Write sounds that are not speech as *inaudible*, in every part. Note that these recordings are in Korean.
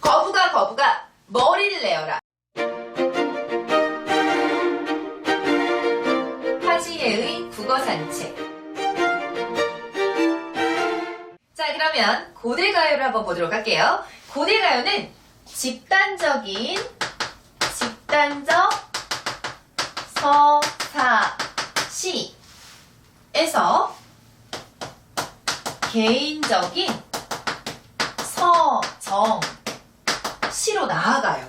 거부가 거부가 머리를 내어라. 하지혜의 국어 산책. 자, 그러면 고대 가요를 한번 보도록 할게요. 고대 가요는 집단적인, 집단적 서사시에서 개인적인 서정 시로 나아가요.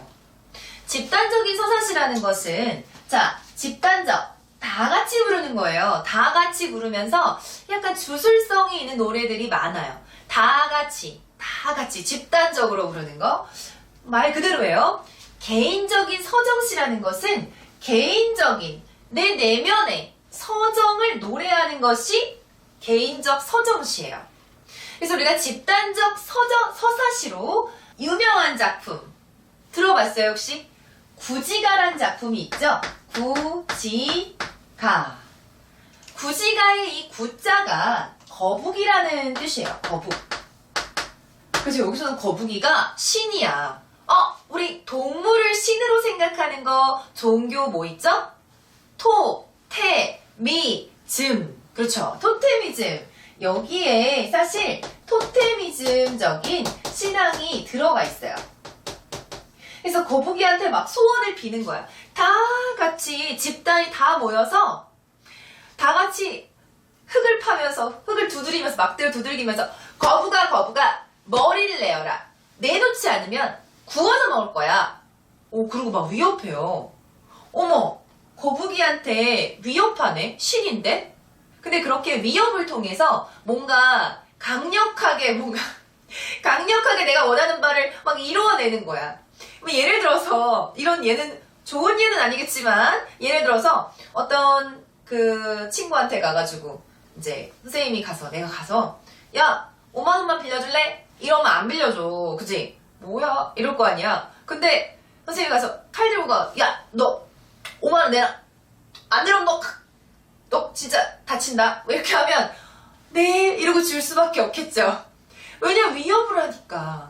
집단적인 서사시라는 것은 자 집단적 다 같이 부르는 거예요. 다 같이 부르면서 약간 주술성이 있는 노래들이 많아요. 다 같이 다 같이 집단적으로 부르는 거 말 그대로예요. 개인적인 서정시라는 것은 개인적인 내 내면의 서정을 노래하는 것이 개인적 서정시예요. 그래서 우리가 집단적 서정, 서사시로 유명한 작품 들어봤어요 혹시? 구지가란 작품이 있죠? 구지가 구지가의 이 구자가 거북이라는 뜻이에요 거북 그래서 여기서는 거북이가 신이야 어? 우리 동물을 신으로 생각하는 거 종교 뭐 있죠? 토, 테, 미, 즘 그렇죠 토테미즘 여기에 사실 토테미즘적인 신앙이 들어가 있어요. 그래서 거북이한테 막 소원을 비는 거야. 다 같이 집단이 다 모여서 다 같이 흙을 파면서 흙을 두드리면서 막대를 두들기면서 거북아 거북아 머리를 내어라. 내놓지 않으면 구워서 먹을 거야. 오 그리고 막 위협해요. 어머 거북이한테 위협하네 신인데 근데 그렇게 위협을 통해서 뭔가 강력하게 뭔가 *laughs* 강력하게 내가 원하는 바를 막 이루어내는 거야. 뭐 예를 들어서 이런 예는 좋은 예는 아니겠지만 예를 들어서 어떤 그 친구한테 가가지고 이제 선생님이 가서 내가 가서 야 5만 원만 빌려줄래? 이러면 안 빌려줘. 그지? 뭐야? 이럴 거 아니야. 근데 선생님이 가서 칼 들고 가. 야 너 5만 원 내라. 안 내려면 너 너 진짜 다친다. 뭐 이렇게 하면 네 이러고 줄 수밖에 없겠죠. 왜냐 위협을 하니까.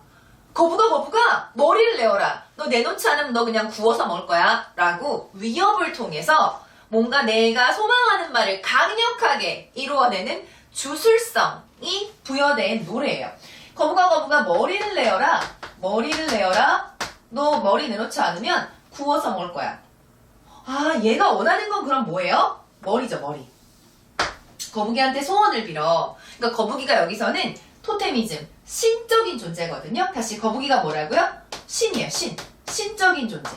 거북아 거북아 머리를 내어라. 너 내놓지 않으면 너 그냥 구워서 먹을 거야. 라고 위협을 통해서 뭔가 내가 소망하는 말을 강력하게 이루어내는 주술성이 부여된 노래예요. 거북아 거북아 머리를 내어라. 머리를 내어라. 너 머리 내놓지 않으면 구워서 먹을 거야. 아 얘가 원하는 건 그럼 뭐예요? 머리죠 머리. 거북이한테 소원을 빌어. 그러니까 거북이가 여기서는 토테미즘, 신적인 존재거든요. 다시 거북이가 뭐라고요? 신이에요, 신. 신적인 존재.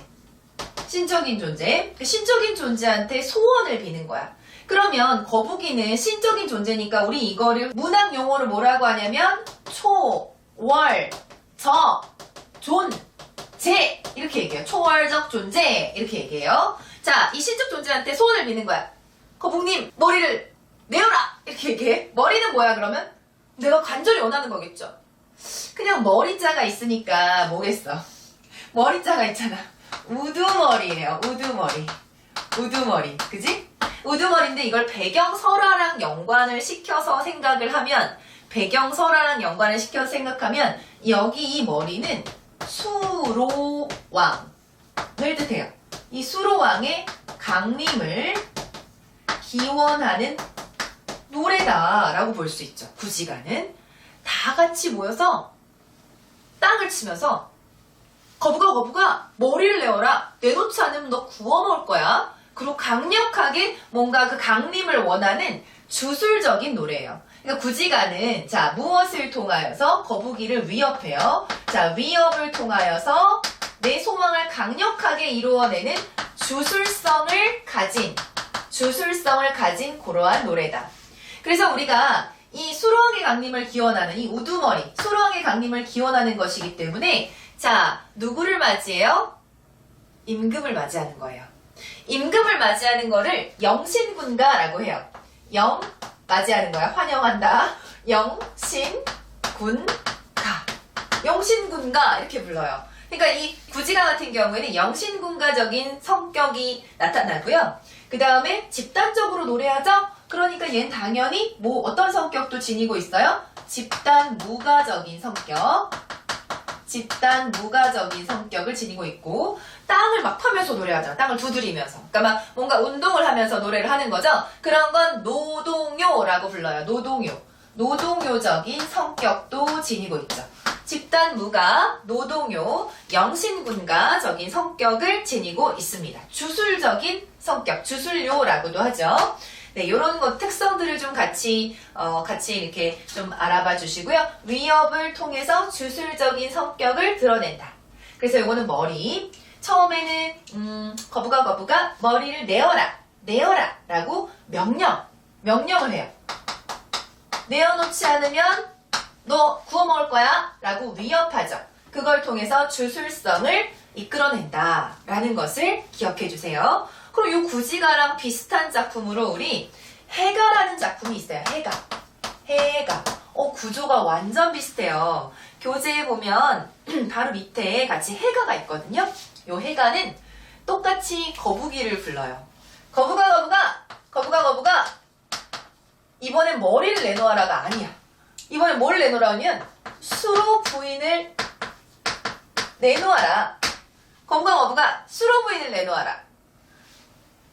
신적인 존재. 그 신적인 존재한테 소원을 비는 거야. 그러면 거북이는 신적인 존재니까 우리 이거를 문학 용어로 뭐라고 하냐면 초, 월, 저, 존, 재 이렇게 얘기해요. 초월적 존재 이렇게 얘기해요. 자, 이 신적 존재한테 소원을 비는 거야. 거북님 머리를 내어라 이렇게 얘기해. 머리는 뭐야 그러면? 내가 간절히 원하는 거겠죠. 그냥 머리자가 있으니까 뭐겠어. 머리자가 있잖아. 우두머리예요. 우두머리. 우두머리. 그지? 우두머리인데 이걸 배경설화랑 연관을 시켜서 생각을 하면 배경설화랑 연관을 시켜서 생각하면 여기 이 머리는 수로왕을 뜻해요. 이 수로왕의 강림을 기원하는 노래다라고 볼 수 있죠. 구지가는 다 같이 모여서 땅을 치면서 거북아 거북아 머리를 내어라 내놓지 않으면 너 구워 먹을 거야. 그리고 강력하게 뭔가 그 강림을 원하는 주술적인 노래예요. 그러니까 구지가는 자 무엇을 통하여서 거북이를 위협해요. 자 위협을 통하여서 내 소망을 강력하게 이루어내는 주술성을 가진 주술성을 가진 그러한 노래다. 그래서 우리가 이 수로왕의 강림을 기원하는 이 우두머리, 수로왕의 강림을 기원하는 것이기 때문에 자 누구를 맞이해요? 임금을 맞이하는 거예요. 임금을 맞이하는 거를 영신군가라고 해요. 영 맞이하는 거야. 환영한다. 영신군가. 영신군가 이렇게 불러요. 그러니까 이 구지가 같은 경우에는 영신군가적인 성격이 나타나고요. 그 다음에 집단적으로 노래하죠? 그러니까 얘는 당연히 뭐 어떤 성격도 지니고 있어요? 집단 무가적인 성격. 집단 무가적인 성격을 지니고 있고 땅을 막 파면서 노래하잖아. 땅을 두드리면서. 그러니까 막 뭔가 운동을 하면서 노래를 하는 거죠. 그런 건 노동요라고 불러요. 노동요. 노동요적인 성격도 지니고 있죠. 집단 무가, 노동요, 영신군가적인 성격을 지니고 있습니다. 주술적인 성격, 주술요라고도 하죠. 네, 요런 것 특성들을 좀 같이, 어, 같이 이렇게 좀 알아봐 주시고요. 위협을 통해서 주술적인 성격을 드러낸다. 그래서 요거는 머리. 처음에는, 음, 거부가 거부가 머리를 내어라, 내어라 라고 명령, 명령을 해요. 내어놓지 않으면 너 구워 먹을 거야 라고 위협하죠. 그걸 통해서 주술성을 이끌어낸다 라는 것을 기억해 주세요. 그럼 이 구지가랑 비슷한 작품으로 우리 해가라는 작품이 있어요. 해가. 해가. 어, 구조가 완전 비슷해요. 교재에 보면 *clears throat* 바로 밑에 같이 해가가 있거든요. 이 해가는 똑같이 거북이를 불러요. 거북아 거북아 거북아 거북아 이번엔 머리를 내놓아라가 아니야. 이번엔 뭘 내놓으라면 수로 부인을 내놓아라. 건강 어부가 수로 부인을 내놓아라.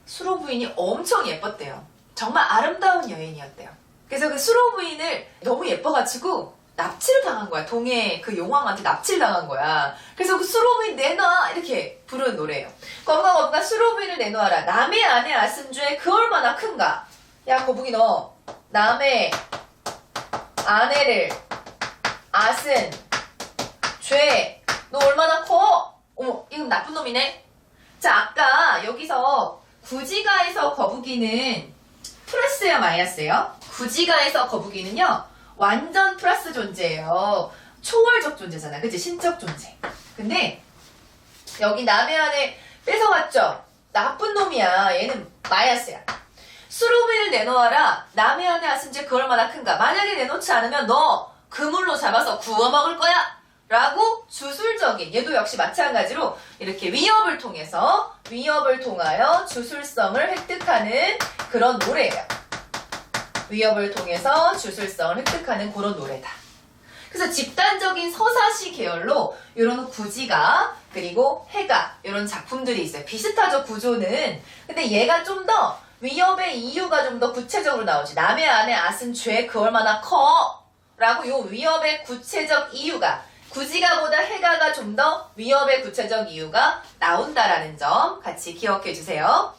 수로 부인이 엄청 예뻤대요. 정말 아름다운 여인이었대요. 그래서 그 수로 부인을 너무 예뻐가지고 납치를 당한 거야. 동해 그 용왕한테 납치를 당한 거야. 그래서 그 수로 부인 내놔 이렇게 부르는 노래예요. 건강 어부가 수로 부인을 내놓아라. 남의 아내 아슴주에 그 얼마나 큰가? 야 거북이 너 남의 아내를 아슨 죄너 얼마나 커? 어머 이건 나쁜 놈이네. 자 아까 여기서 구지가에서 거북이는 플러스야 마이너스예요? 구지가에서 거북이는요 완전 플러스 존재예요. 초월적 존재잖아, 그치? 신적 존재. 근데 여기 남의 아내 뺏어갔죠? 나쁜 놈이야. 얘는 마이너스야. 수로비를 내놓아라. 남의 안에 왔은지 그 얼마나 큰가. 만약에 내놓지 않으면 너 그물로 잡아서 구워 먹을 거야. 라고 주술적인 얘도 역시 마찬가지로 이렇게 위협을 통해서 위협을 통하여 주술성을 획득하는 그런 노래예요. 위협을 통해서 주술성을 획득하는 그런 노래다. 그래서 집단적인 서사시 계열로 이런 구지가 그리고 해가 이런 작품들이 있어요. 비슷하죠 구조는. 근데 얘가 좀더 위협의 이유가 좀 더 구체적으로 나오지. 남의 안에 아슨 죄 그 얼마나 커? 라고 요 위협의 구체적 이유가 구지가보다 해가가 좀 더 위협의 구체적 이유가 나온다라는 점 같이 기억해 주세요.